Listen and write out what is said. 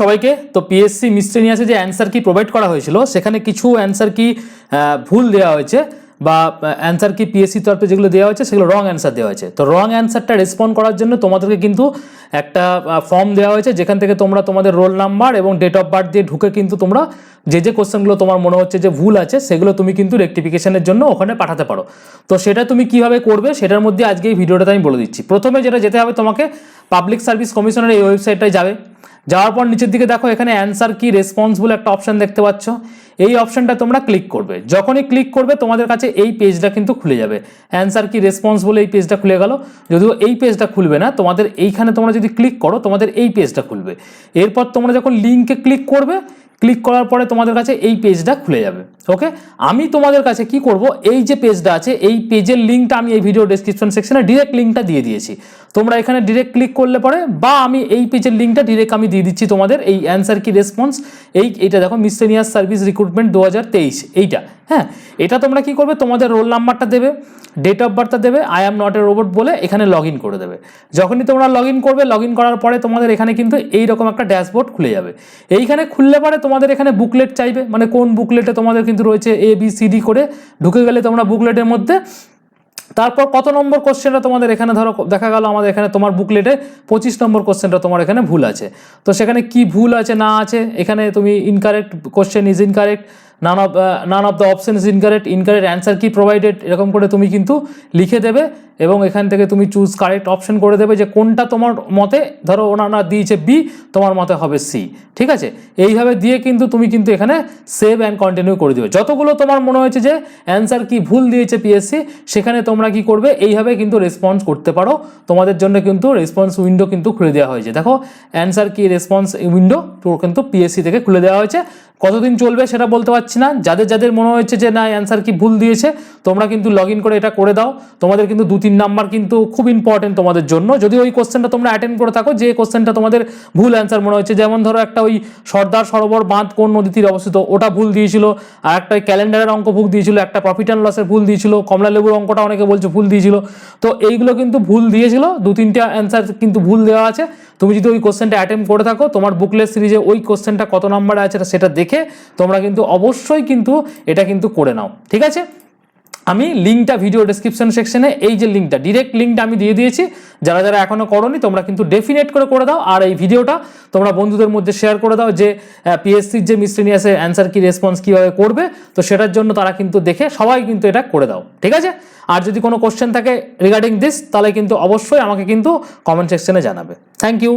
সবাইকে, তো পিএসসি মিসটেনিয়াসে যে অ্যান্সার কি প্রোভাইড করা হয়েছিল, সেখানে কিছু অ্যান্সার কি ভুল দেওয়া হয়েছে বা অ্যান্সার কি পিএসসি তরফে যেগুলো দেওয়া হয়েছে, সেগুলো রং অ্যান্সার দেওয়া হয়েছে। তো রং অ্যান্সারটা রেসপন্ড করার জন্য তোমাদেরকে কিন্তু একটা ফর্ম দেওয়া হয়েছে, যেখান থেকে তোমরা তোমাদের রোল নাম্বার এবং ডেট অফ বার্থ দিয়ে ঢুকে কিন্তু তোমরা যে যে কোশ্চেনগুলো তোমার মনে হচ্ছে যে ভুল আছে, সেগুলো তুমি কিন্তু রেকটিফিকেশনের জন্য ওখানে পাঠাতে পারো। তো সেটা তুমি কীভাবে করবে, সেটার মধ্যে আজকে এই ভিডিওটাতে আমি বলে দিচ্ছি। প্রথমে যেটা যেতে হবে তোমাকে পাবলিক সার্ভিস কমিশনের এই ওয়েবসাইটটায় যাবে। যাওয়ার পর নিচের দিকে দেখো, এখানে অ্যান্সার কি রেসপন্স বলে একটা অপশন দেখতে পাচ্ছ। এই অপশনটা তোমরা ক্লিক করবে। যখনই ক্লিক করবে, তোমাদের কাছে এই পেজটা কিন্তু খুলে যাবে। অ্যান্সার কি রেসপন্স বলে এই পেজটা খুলে গেল। যদিও এই পেজটা খুলবে না, তোমাদের এইখানে তোমরা যদি ক্লিক করো, তোমাদের এই পেজটা খুলবে। এরপর তোমরা যখন লিঙ্কে ক্লিক করবে ক্লিক করার পরে তোমাদের কাছে এই পেজটা খুলে যাবে। ওকে আমি তোমাদের কাছে কি করব? এই যে পেজটা আছে, এই পেজের লিঙ্কটা আমি এই ভিডিও ডেসক্রিপশন সেকশনে ডিরেক্ট লিঙ্কটা দিয়ে দিয়েছি। তোমরা এখানে ডিরেক্ট ক্লিক করলে পরে, বা আমি এই পেজের লিঙ্কটা ডিরেক্ট আমি দিয়ে দিচ্ছি তোমাদের এই অ্যান্সার কি রেসপন্স এই এটা দেখো মিসেনিয়াস সার্ভিস রিক্রুটমেন্ট দু হাজার তেইশ, এইটা হ্যাঁ? এটা তোমরা কি করবে? তোমাদের রোল নাম্বারটা দেবে ডেট অফ বার্থটা দেবে I am not a robot বলে এখানে লগ করে দেবে। যখনই তোমরা লগ করবে লগ করার পরে তোমাদের এখানে কিন্তু এইরকম একটা ড্যাশবোর্ড খুলে যাবে। এইখানে খুললে পরে তোমাদের এখানে বুকলেট চাইবে মানে কোন বুকলেটে তোমাদের কিন্তু রয়েছে এ বি সি ডি করে ঢুকে গেলে তোমরা বুকলেটের মধ্যে তারপর কত নম্বর কোশ্চেনটা তোমাদের এখানে ধরো, দেখা গেল আমাদের এখানে তোমার বুকলেটে পঁচিশ নম্বর কোশ্চেনটা তোমার এখানে ভুল আছে। তো সেখানে কি ভুল আছে না আছে, এখানে তুমি incorrect question is incorrect none of none of the option is incorrect incorrect answer কি প্রোভাইডেড এরকম করে তুমি কিন্তু লিখে দেবে এবং এখান থেকে তুমি চুজ কারেক্ট অপশন করে দেবে যে কোনটা তোমার মতে, ধরো ওনারা দিয়েছে বি তোমার মতে হবে সি ঠিক আছে? এইভাবে দিয়ে কিন্তু তুমি কিন্তু এখানে সেভ অ্যান্ড কন্টিনিউ করে দেবে যতগুলো তোমার মনে হয়েছে যে অ্যান্সার কি ভুল দিয়েছে পিএসসি সেখানে তোমরা কি করবে? এইভাবে কিন্তু রেসপন্স করতে পারো। তোমাদের জন্য কিন্তু রেসপন্স উইন্ডো কিন্তু খুলে দেওয়া হয়েছে। দেখো অ্যান্সার কি রেসপন্স উইন্ডো কিন্তু পিএসসি থেকে খুলে দেওয়া হয়েছে। কতদিন চলবে সেটা বলতে পারছি না। যাদের যাদের মনে হয়েছে যে না অ্যান্সার কি ভুল দিয়েছে, তোমরা কিন্তু লগ করে এটা করে দাও। তোমাদের কিন্তু দু তিন নাম্বার কিন্তু খুব ইম্পর্টেন্ট তোমাদের জন্য। যদি ওই কোশ্চেনটা তোমরা অ্যাটেন্ড করে থাকো, যে কোশ্চেনটা তোমাদের ভুল অ্যান্সার মনে হচ্ছে যেমন ধরো একটা ওই সর্দার সরোবর বাঁধ কোন নদী অবস্থিত, ওটা ভুল দিয়েছিল। আর একটা ওই ক্যালেন্ডারের অঙ্ক ভুল দিয়েছিল, একটা প্রফিট অ্যান্ড লসের ভুল দিয়েছিল, কমলা লেবুর অঙ্কটা অনেকে বলছে ভুল দিয়েছিল। তো এইগুলো কিন্তু ভুল দিয়েছিল দু তিনটা অ্যান্সার কিন্তু ভুল দেওয়া আছে। তুমি যদি ওই কোশ্চেনটা অ্যাটেম্প করে থাকো, তোমার বুকলেট সিরিজে ওই কোশ্চেনটা কত নাম্বারে আছে সেটা দেখে তোমরা কিন্তু অবশ্যই কিন্তু এটা কিন্তু করে নাও, ঠিক আছে? আমি লিঙ্কটা ভিডিও ডেসক্রিপশন সেকশনে এই যে লিঙ্কটা ডিরেক্ট লিঙ্কটা আমি দিয়ে দিয়েছি। যারা যারা এখনও করনি, তোমরা কিন্তু ডেফিনেট করে করে দাও। আর এই ভিডিওটা তোমরা বন্ধুদের মধ্যে শেয়ার করে দাও যে পিএসসির যে মিসটেনিয়াসের অ্যান্সার কি রেসপন্স কীভাবে করবে, তো সেটার জন্য তারা কিন্তু দেখে, সবাই কিন্তু এটা করে দাও। ঠিক আছে? আর যদি কোনো কোশ্চেন থাকে রিগার্ডিং দিস তাহলে কিন্তু অবশ্যই আমাকে কিন্তু কমেন্ট সেকশনে জানাবে। Thank you